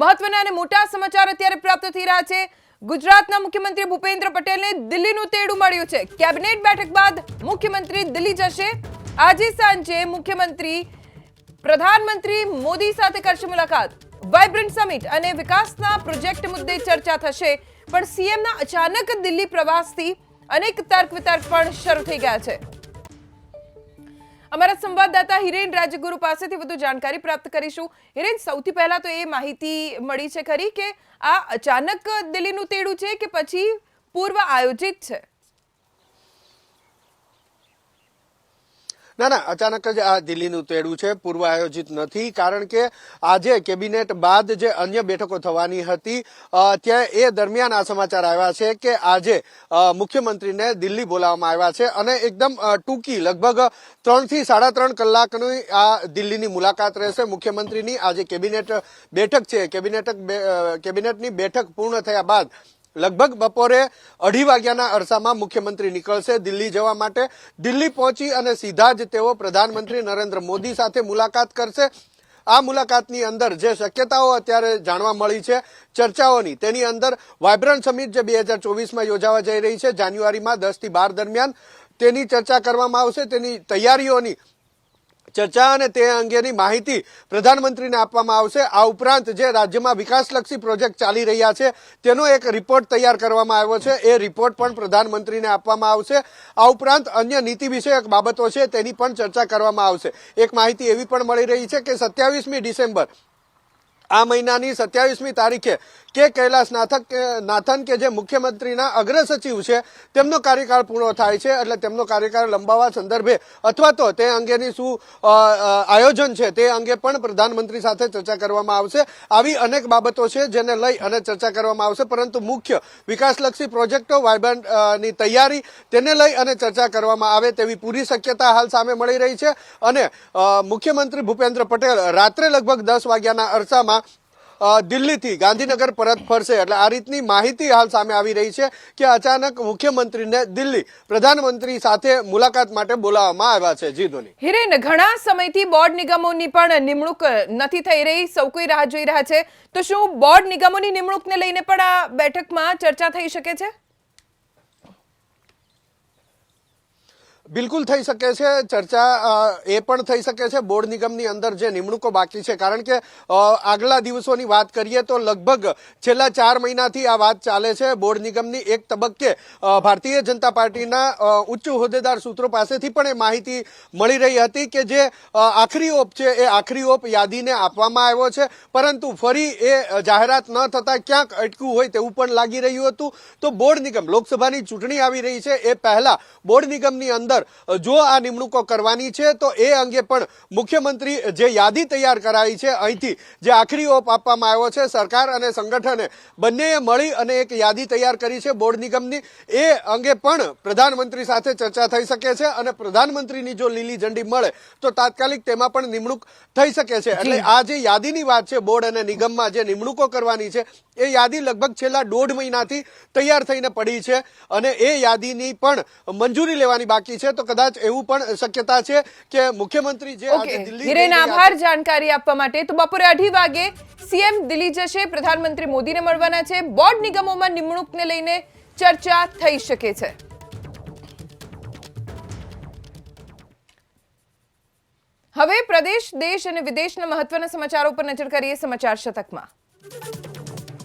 મહત્વના અને મોટા સમાચાર અત્યારે પ્રાપ્ત થઈ રહ્યા છે. ગુજરાતના મુખ્યમંત્રી ભૂપેન્દ્ર પટેલને દિલ્હીનું તેડું મળ્યું છે. કેબિનેટ બેઠક બાદ મુખ્યમંત્રી દિલ્હી જશે. આજે સાંજે મુખ્યમંત્રી, પ્રધાનમંત્રી મોદી સાથે કરશે મુલાકાત. વાઇબ્રન્ટ સમિટ અને વિકાસના પ્રોજેક્ટ મુદ્દે ચર્ચા થશે. પણ સીએમના અચાનક દિલ્હી પ્રવાસથી અનેક તર્ક વિતર્ક પણ શરૂ થઈ ગયા છે. અમારા સંવાદદાતા હિરેન રાજગુરુ પાસેથી વધુ જાણકારી પ્રાપ્ત કરીશું. હિરેન, સૌથી પહેલા તો એ માહિતી મળી છે ખરી કે આ અચાનક દિલ્હીનું તેડું છે કે પછી પૂર્વ આયોજિત છે? ના ના, અચાનક જ આ દિલ્હીનું તેડું છે, પૂર્વ આયોજિત નથી, કારણ કે આજે કેબિનેટ બાદ જે અન્ય બેઠકો થવાની હતી ત્યાં એ દરમિયાન આ સમાચાર આવ્યા છે કે આજે મુખ્યમંત્રીને દિલ્હી બોલાવવામાં આવ્યા છે અને એકદમ ટૂંકી, લગભગ ત્રણથી સાડા ત્રણ કલાકની આ દિલ્હીની મુલાકાત રહેશે. મુખ્યમંત્રીની આજે કેબિનેટ બેઠક છે, કેબિનેટ કેબિનેટની બેઠક પૂર્ણ થયા બાદ લગભગ બપોરે અઢી વાગ્યાના અરસામાં મુખ્યમંત્રી નીકળશે દિલ્હી જવા માટે. દિલ્હી પહોંચી અને સીધા જ તેઓ પ્રધાનમંત્રી નરેન્દ્ર મોદી સાથે મુલાકાત કરશે. આ મુલાકાતની અંદર જે શક્યતાઓ અત્યારે જાણવા મળી છે, ચર્ચાઓની, તેની અંદર વાયબ્રન્ટ સમિટ જે બે હજાર ચોવીસમાં યોજાવા જઈ રહી છે, જાન્યુઆરીમાં દસથી બાર દરમિયાન તેની ચર્ચા કરવામાં આવશે, તેની તૈયારીઓની ચર્ચા અને તે અંગેની માહિતી પ્રધાનમંત્રીને આપવામાં આવશે. આ ઉપરાંત જે રાજ્યમાં વિકાસલક્ષી પ્રોજેક્ટ ચાલી રહ્યા છે, તેનો એક રિપોર્ટ તૈયાર કરવામાં આવ્યો છે. એ રિપોર્ટ પણ પ્રધાનમંત્રીને આપવામાં આવશે. આ ઉપરાંત અન્ય નીતિ વિષયક બાબતો છે, તેની પણ ચર્ચા કરવામાં આવશે. એક માહિતી એવી પણ મળી રહી છે કે સત્યાવીસમી ડિસેમ્બર આ મહિનાની સત્યાવીસમી તારીખે કે કૈલાસ નાથક નાથન કે જે મુખ્યમંત્રીના અગ્ર સચિવ છે, તેમનો કાર્યકાળ પૂર્ણ થાય છે એટલે તેમનો કાર્યકાળ લંબાવવા સંદર્ભે અથવા તો તે અંગેની શું આયોજન છે તે અંગે પણ પ્રધાનમંત્રી સાથે ચર્ચા કરવામાં આવશે. આવી અનેક બાબતો છે જેને લઈ અને ચર્ચા કરવામાં આવશે. પરંતુ મુખ્ય વિકાસલક્ષી પ્રોજેક્ટો વાયબ્રન્ટની તૈયારી તેને લઈ અને ચર્ચા કરવામાં આવે તેવી પૂરી શક્યતા હાલ સામે મળી રહી છે. અને મુખ્યમંત્રી ભૂપેન્દ્ર પટેલ રાત્રે લગભગ દસ વાગ્યાના અરસામાં દિલ્હીથી ગાંધીનગર પરત ફરશે. એટલે આ રીતની માહિતી હાલ સામે આવી રહી છે કે અચાનક મુખ્યમંત્રીને દિલ્હી પ્રધાનમંત્રી સાથે મુલાકાત માટે બોલાવવામાં આવ્યા છે. જી ધોની. હિરેન, ઘણા સમયથી બોર્ડ નિગમોની પણ નિમણૂક નથી થઈ રહી. સૌ કોઈ રાહ જોઈ રહ્યા છે. તો શું બોર્ડ નિગમોની નિમણૂકને લઈને પણ આ બેઠકમાં ચર્ચા થઈ શકે છે? બિલકુલ થઈ શકે છે. ચર્ચા એ પણ થઈ શકે છે. બોર્ડ નિગમની અંદર જે નિમણૂકો બાકી છે. કારણ કે આગલા દિવસોની વાત કરીએ તો લગભગ છેલ્લા ચાર મહિનાથી આ વાત ચાલે છે. બોર્ડ નિગમની એક તબક્કે ભારતીય જનતા પાર્ટીના ઉચ્ચ હોદ્દેદાર સૂત્રો પાસેથી પણ એ માહિતી મળી રહી હતી કે જે આખરી ઓપ છે, એ આખરી ઓપ યાદીને આપવામાં આવ્યો છે. પરંતુ ફરી એ જાહેરાત ન થતાં ક્યાંક અટક્યું હોય તેવું પણ લાગી રહ્યું હતું. તો બોર્ડ નિગમ, લોકસભાની ચૂંટણી આવી રહી છે. એ પહેલાં બોર્ડ નિગમની અંદર જો આ નિમણૂકો કરવાની છે તો એ અંગે પણ મુખ્યમંત્રી જે યાદી તૈયાર કરાઈ છે અહીંથી જે આખરી ઓપ આપવામાં આવ્યો છે સરકાર અને સંગઠને બંનેએ મળી અને એક યાદી તૈયાર કરી છે બોર્ડ નિગમની. એ અંગે પણ પ્રધાનમંત્રી સાથે ચર્ચા થઈ શકે છે અને પ્રધાનમંત્રીની જો લીલી ઝંડી મળે તો તાત્કાલિક તેમાં પણ નિમણૂક થઈ શકે છે. એટલે આ જે યાદીની વાત છે બોર્ડ અને નિગમમાં જે નિમણૂકો કરવાની છે એ યાદી લગભગ છેલ્લા દોઢ મહિનાથી તૈયાર થઈને પડી છે અને એ યાદીની પણ મંજૂરી લેવાની બાકી છે. તો કદાચ એવું પણ શક્યતા છે કે મુખ્યમંત્રી જે આજે દિલ્હી આભાર જાણકારી આપવા માટે. તો બપોરે અઢી વાગે સીએમ દિલ્હી જશે. પ્રધાનમંત્રી મોદીને મળવાના છે. બોર્ડ નિગમોમાં નિમણૂકને લઈને ચર્ચા થઈ શકે છે. હવે પ્રદેશ દેશ અને વિદેશના મહત્વના સમાચારો પર નજર કરીએ સમાચાર શતકમાં.